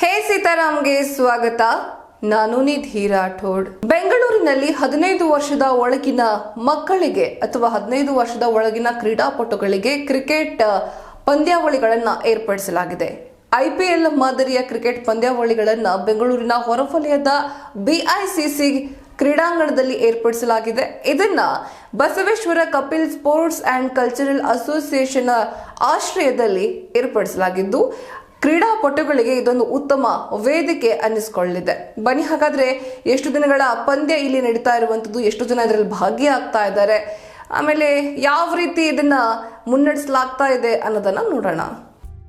ಹೇ ಸೀತಾರಾಮ್ಗೆ ಸ್ವಾಗತ. ನಾನು ನಿಧಿ ರಾಠೋಡ್. ಬೆಂಗಳೂರಿನಲ್ಲಿ ಹದಿನೈದು ವರ್ಷದ ಒಳಗಿನ ಮಕ್ಕಳಿಗೆ ಅಥವಾ ಹದಿನೈದು ವರ್ಷದ ಒಳಗಿನ ಕ್ರೀಡಾಪಟುಗಳಿಗೆ ಕ್ರಿಕೆಟ್ ಪಂದ್ಯಾವಳಿಗಳನ್ನು ಏರ್ಪಡಿಸಲಾಗಿದೆ. ಐಪಿಎಲ್ ಮಾದರಿಯ ಕ್ರಿಕೆಟ್ ಪಂದ್ಯಾವಳಿಗಳನ್ನು ಬೆಂಗಳೂರಿನ ಹೊರವಲಯದ ಬಿಐಸಿಸಿ ಕ್ರೀಡಾಂಗಣದಲ್ಲಿ ಏರ್ಪಡಿಸಲಾಗಿದೆ. ಇದನ್ನ Basaveshwara Kapil sports and cultural association ಆಶ್ರಯದಲ್ಲಿ ಏರ್ಪಡಿಸಲಾಗಿದ್ದು ಕ್ರೀಡಾಪಟುಗಳಿಗೆ ಇದೊಂದು ಉತ್ತಮ ವೇದಿಕೆ ಅನ್ನಿಸ್ಕೊಳ್ಳಿದೆ. ಬನ್ನಿ, ಹಾಗಾದ್ರೆ ಎಷ್ಟು ದಿನಗಳ ಪಂದ್ಯ ಇಲ್ಲಿ ನಡೀತಾ ಇರುವಂಥದ್ದು? ಎಷ್ಟು ಜನ ಇದರಲ್ಲಿ ಭಾಗಿಯಾಗ್ತಾ ಇದ್ದಾರೆ? ಆಮೇಲೆ ಯಾವ ರೀತಿ ಇದನ್ನ ಮುನ್ನಡೆಸಲಾಗ್ತಾ ಇದೆ ಅನ್ನೋದನ್ನ ನೋಡೋಣ.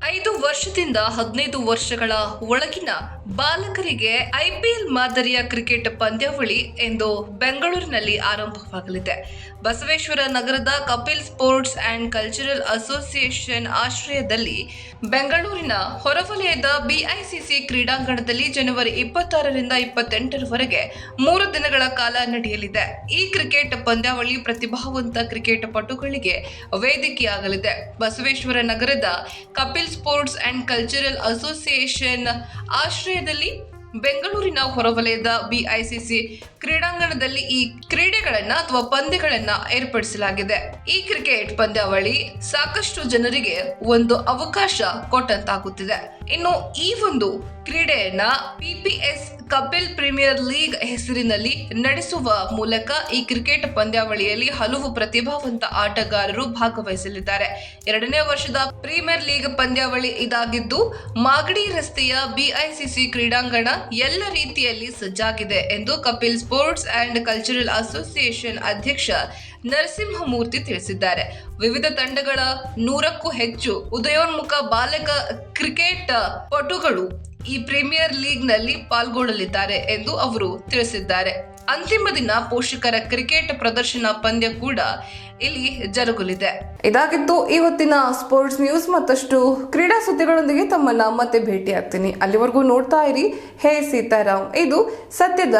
ಐದು ವರ್ಷದಿಂದ ಹದಿನೈದು ವರ್ಷಗಳ ಒಳಗಿನ ಬಾಲಕರಿಗೆ ಐಪಿಎಲ್ ಮಾದರಿಯ ಕ್ರಿಕೆಟ್ ಪಂದ್ಯಾವಳಿ ಎಂದು ಬೆಂಗಳೂರಿನಲ್ಲಿ ಆರಂಭವಾಗಲಿದೆ. ಬಸವೇಶ್ವರ ನಗರದ Kapil sports and cultural association ಆಶ್ರಯದಲ್ಲಿ ಬೆಂಗಳೂರಿನ ಹೊರವಲಯದ ಬಿಐಸಿಸಿ ಕ್ರೀಡಾಂಗಣದಲ್ಲಿ ಜನವರಿ ಇಪ್ಪತ್ತಾರರಿಂದ ಇಪ್ಪತ್ತೆಂಟರವರೆಗೆ ಮೂರು ದಿನಗಳ ಕಾಲ ನಡೆಯಲಿದೆ. ಈ ಕ್ರಿಕೆಟ್ ಪಂದ್ಯಾವಳಿ ಪ್ರತಿಭಾವಂತ ಕ್ರಿಕೆಟ್ ಪಟುಗಳಿಗೆ ವೇದಿಕೆಯಾಗಲಿದೆ. ಬಸವೇಶ್ವರ ನಗರದ Kapil sports and cultural association ಆಶ್ರಯದಲ್ಲಿ ಬೆಂಗಳೂರಿನ ಹೊರವಲಯದ ಬಿಐಸಿಸಿ ಕ್ರೀಡಾಂಗಣದಲ್ಲಿ ಈ ಕ್ರೀಡೆಗಳನ್ನ ಅಥವಾ ಪಂದ್ಯಗಳನ್ನ ಏರ್ಪಡಿಸಲಾಗಿದೆ. ಈ ಕ್ರಿಕೆಟ್ ಪಂದ್ಯಾವಳಿ ಸಾಕಷ್ಟು ಜನರಿಗೆ ಒಂದು ಅವಕಾಶ ಕೊಟ್ಟಂತಾಗುತ್ತಿದೆ. ಇನ್ನು ಈ ಒಂದು ಕ್ರೀಡೆಯನ್ನ ಪಿಪಿಎಸ್ ಕಪಿಲ್ ಪ್ರೀಮಿಯರ್ ಲೀಗ್ ಹೆಸರಿನಲ್ಲಿ ನಡೆಸುವ ಮೂಲಕ ಈ ಕ್ರಿಕೆಟ್ ಪಂದ್ಯಾವಳಿಯಲ್ಲಿ ಹಲವು ಪ್ರತಿಭಾವಂತ ಆಟಗಾರರು ಭಾಗವಹಿಸಲಿದ್ದಾರೆ. ಎರಡನೇ ವರ್ಷದ ಪ್ರೀಮಿಯರ್ ಲೀಗ್ ಪಂದ್ಯಾವಳಿ ಇದಾಗಿದ್ದು, ಮಾಗಡಿ ರಸ್ತೆಯ ಬಿಐಸಿಸಿ ಕ್ರೀಡಾಂಗಣ ಎಲ್ಲ ರೀತಿಯಲ್ಲಿ ಸಜ್ಜಾಗಿದೆ ಎಂದು Kapil sports and cultural association ಅಧ್ಯಕ್ಷ ನರಸಿಂಹಮೂರ್ತಿ ತಿಳಿಸಿದ್ದಾರೆ. ವಿವಿಧ ತಂಡಗಳ ನೂರಕ್ಕೂ ಹೆಚ್ಚು ಉದಯೋನ್ಮುಖ ಬಾಲಕ, ಕ್ರಿಕೆಟ್ ಪಟುಗಳು ಈ ಪ್ರೀಮಿಯರ್ ಲೀಗ್ನಲ್ಲಿ ಪಾಲ್ಗೊಳ್ಳಲಿದ್ದಾರೆ ಎಂದು ಅವರು ತಿಳಿಸಿದ್ದಾರೆ. ಅಂತಿಮ ದಿನ ಪೋಷಕರ ಕ್ರಿಕೆಟ್ ಪ್ರದರ್ಶನ ಪಂದ್ಯ ಕೂಡ ಇಲ್ಲಿ ಜರುಗಲಿದೆ. ಇದಾಗಿತ್ತು ಇವತ್ತಿನ ಸ್ಪೋರ್ಟ್ಸ್ ನ್ಯೂಸ್ ಮತ್ತಷ್ಟು ಕ್ರೀಡಾ ಸುದ್ದಿಗಳೊಂದಿಗೆ ತಮ್ಮನ್ನ ಮತ್ತೆ ಭೇಟಿ ಆಗ್ತೀನಿ ಅಲ್ಲಿವರೆಗೂ ನೋಡ್ತಾ ಇರಿ. ಹೇ ಸೀತಾರಾಮ್. ಇದು ಸತ್ಯದ